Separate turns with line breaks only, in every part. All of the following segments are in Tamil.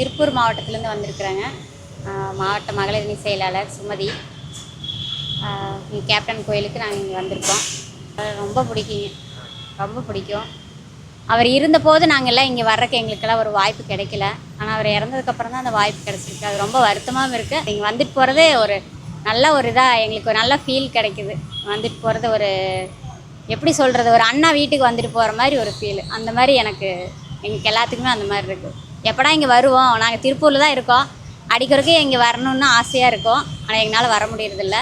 திருப்பூர் மாவட்டத்திலேருந்து வந்திருக்கிறேங்க. மாவட்ட மகளிர் செயலாளர் சுமதி. கேப்டன் கோயிலுக்கு நாங்கள் இங்கே வந்திருக்கோம். ரொம்ப பிடிக்குங்க. ரொம்ப பிடிக்கும். அவர் இருந்தபோது நாங்கள்லாம் இங்கே வர்றக்கு எங்களுக்கெல்லாம் ஒரு வாய்ப்பு கிடைக்கல. ஆனால் அவர் இறந்ததுக்கப்புறம் தான் அந்த வாய்ப்பு கிடச்சிருக்கு. அது ரொம்ப வருத்தமாகவும் இருக்குது இங்கே வந்துட்டு போகிறதே ஒரு நல்ல ஒரு இதாக எங்களுக்கு ஒரு நல்ல ஃபீல் கிடைக்குது. வந்துட்டு போகிறது ஒரு எப்படி சொல்கிறது ஒரு அண்ணா வீட்டுக்கு வந்துட்டு போகிற மாதிரி ஒரு ஃபீல் அந்த மாதிரி எனக்கு எங்களுக்கு எல்லாத்துக்குமே அந்த மாதிரி இருக்குது எப்படா இங்கே வருவோம்? நாங்கள் திருப்பூரில் தான் இருக்கோம். அடிக்கிறதுக்கு இங்கே வரணும்னு ஆசையாக இருக்கும். ஆனால் எங்களால் வர முடியறதில்ல.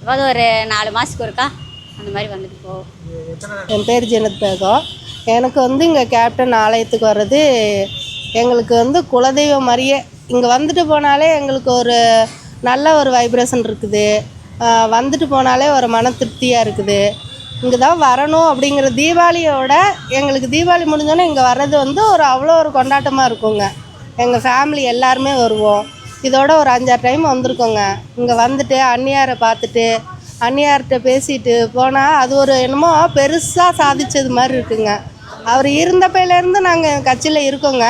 எப்போது ஒரு நாலு மாதத்துக்கு ஒருக்கா அந்த மாதிரி வந்துட்டு போவோம்.
என் பேர் ஜெனத் பேகம் எனக்கு வந்து இங்கே கேப்டன் ஆலயத்துக்கு வர்றது எங்களுக்கு வந்து குலதெய்வம் மாதிரியே. இங்கே வந்துட்டு போனாலே எங்களுக்கு ஒரு நல்ல ஒரு வைப்ரேஷன் இருக்குது. வந்துட்டு போனாலே ஒரு மன திருப்தியாக இருக்குது. இங்கே தான் வரணும் அப்படிங்கிற தீபாவளியோட எங்களுக்கு தீபாவளி முடிஞ்சோன்னே இங்கே வர்றது வந்து ஒரு அவ்வளோ ஒரு கொண்டாட்டமாக இருக்குங்க. எங்கள் ஃபேமிலி எல்லாருமே வருவோம். இதோட ஒரு அஞ்சாறு டைம் வந்திருக்கோங்க. இங்கே வந்துட்டு அன்னியாரை பார்த்துட்டு அந்நியார்கிட்ட பேசிட்டு போனால் அது ஒரு என்னமோ பெருசாக சாதிச்சது மாதிரி இருக்குங்க. அவர் இருந்தப்பையிலேருந்து நாங்கள் கட்சியில் இருக்கோங்க.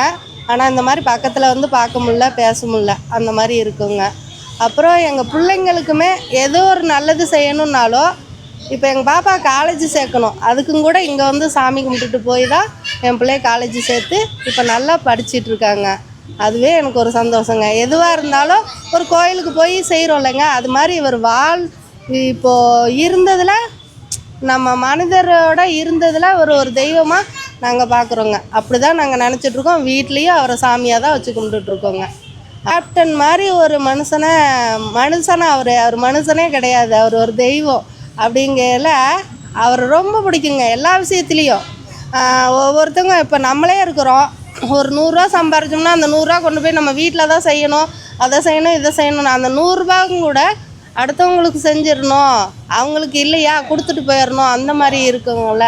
ஆனால் இந்த மாதிரி பக்கத்தில் வந்து பார்க்க முடில பேச முடில அந்த மாதிரி இருக்குங்க. அப்புறம் எங்கள் பிள்ளைங்களுக்குமே ஏதோ ஒரு நல்லது செய்யணுன்னாலோ இப்போ எங்கள் பாப்பா காலேஜ் சேர்க்கணும். அதுக்கும் கூட இங்கே வந்து சாமி கும்பிட்டுட்டு போய் தான் என் பிள்ளைய காலேஜ் சேர்த்து இப்போ நல்லா படிச்சிட்டு இருக்காங்க. அதுவே எனக்கு ஒரு சந்தோஷங்க. எதுவாக இருந்தாலும் ஒரு கோயிலுக்கு போய் செய்கிறோம் இல்லைங்க. அது மாதிரி இவர் வாழ் இப்போது இருந்ததில் நம்ம மனிதரோட இருந்ததில் ஒரு ஒரு தெய்வமாக நாங்கள் பார்க்குறோங்க அப்படி தான் நாங்கள் நினச்சிட்ருக்கோம் வீட்லேயும் அவரை சாமியாக தான் வச்சு கும்பிட்டுட்ருக்கோங்க கேப்டன் மாதிரி ஒரு மனுஷனை மனுஷனை அவர். அவர் மனுஷனே கிடையாது. அவர் ஒரு தெய்வம். அப்படிங்கையில் அவரை ரொம்ப பிடிக்குங்க எல்லா விஷயத்துலேயும். ஒவ்வொருத்தவங்க இப்போ நம்மளே இருக்கிறோம். ஒரு நூறுரூவா சம்பாரிச்சோம்னா அந்த நூறுரூவா கொண்டு போய் நம்ம வீட்டில் தான் செய்யணும் அதை செய்யணும் இதை செய்யணும் அந்த நூறுரூபாவும் கூட அடுத்தவங்களுக்கு செஞ்சிடணும் அவங்களுக்கு இல்லையா கொடுத்துட்டு போயிடணும் அந்த மாதிரி இருக்குங்கள்ல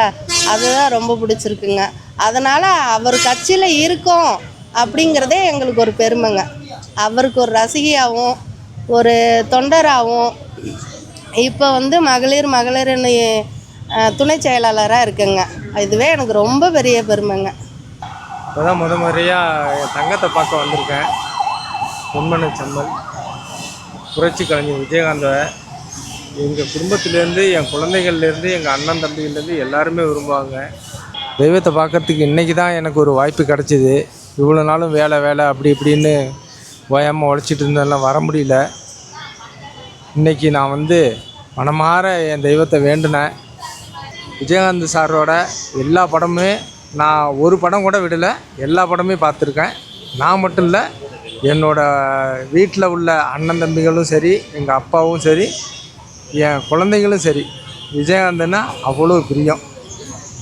அதுதான் ரொம்ப பிடிச்சிருக்குங்க. அதனால் அவர் கட்சியில் இருக்கோம் அப்படிங்கிறதே எங்களுக்கு ஒரு பெருமைங்க. அவருக்கு ஒரு ரசிகையாகவும் ஒரு தொண்டராகவும் இப்போ வந்து மகளிர் மகளிர் துணை செயலாளராக இருக்குங்க. இதுவே எனக்கு ரொம்ப பெரிய பெருமைங்க.
இப்போ தான் முத முறையாக என் தங்கத்தை பார்க்க வந்திருக்கேன். பொன்மன செம்மல். புரட்சி கலைஞர் விஜயகாந்த எங்கள் குடும்பத்திலேருந்து என் குழந்தைகள்லேருந்து எங்கள் அண்ணன் தம்பிகள்லேருந்து எல்லாருமே விரும்புவாங்க. தெய்வத்தை பார்க்கறதுக்கு இன்றைக்கி தான் எனக்கு ஒரு வாய்ப்பு கிடச்சிது. இவ்வளோ நாளும் வேலை வேலை அப்படி இப்படின்னு ஓயாமல் உழைச்சிட்டு இருந்தெல்லாம் வர முடியல. இன்றைக்கி நான் வந்து மனமாற என் தெய்வத்தை வேண்டினேன். விஜயகாந்த் சாரோட எல்லா படமுமே நான் ஒரு படம் கூட விடலை. எல்லா படமே பார்த்துருக்கேன். நான் மட்டும் இல்லை என்னோடய வீட்டில் உள்ள அண்ணன் தம்பிகளும் சரி எங்கள் அப்பாவும் சரி என் குழந்தைங்களும் சரி விஜயகாந்துன்னா அவ்வளோ பிரியம்.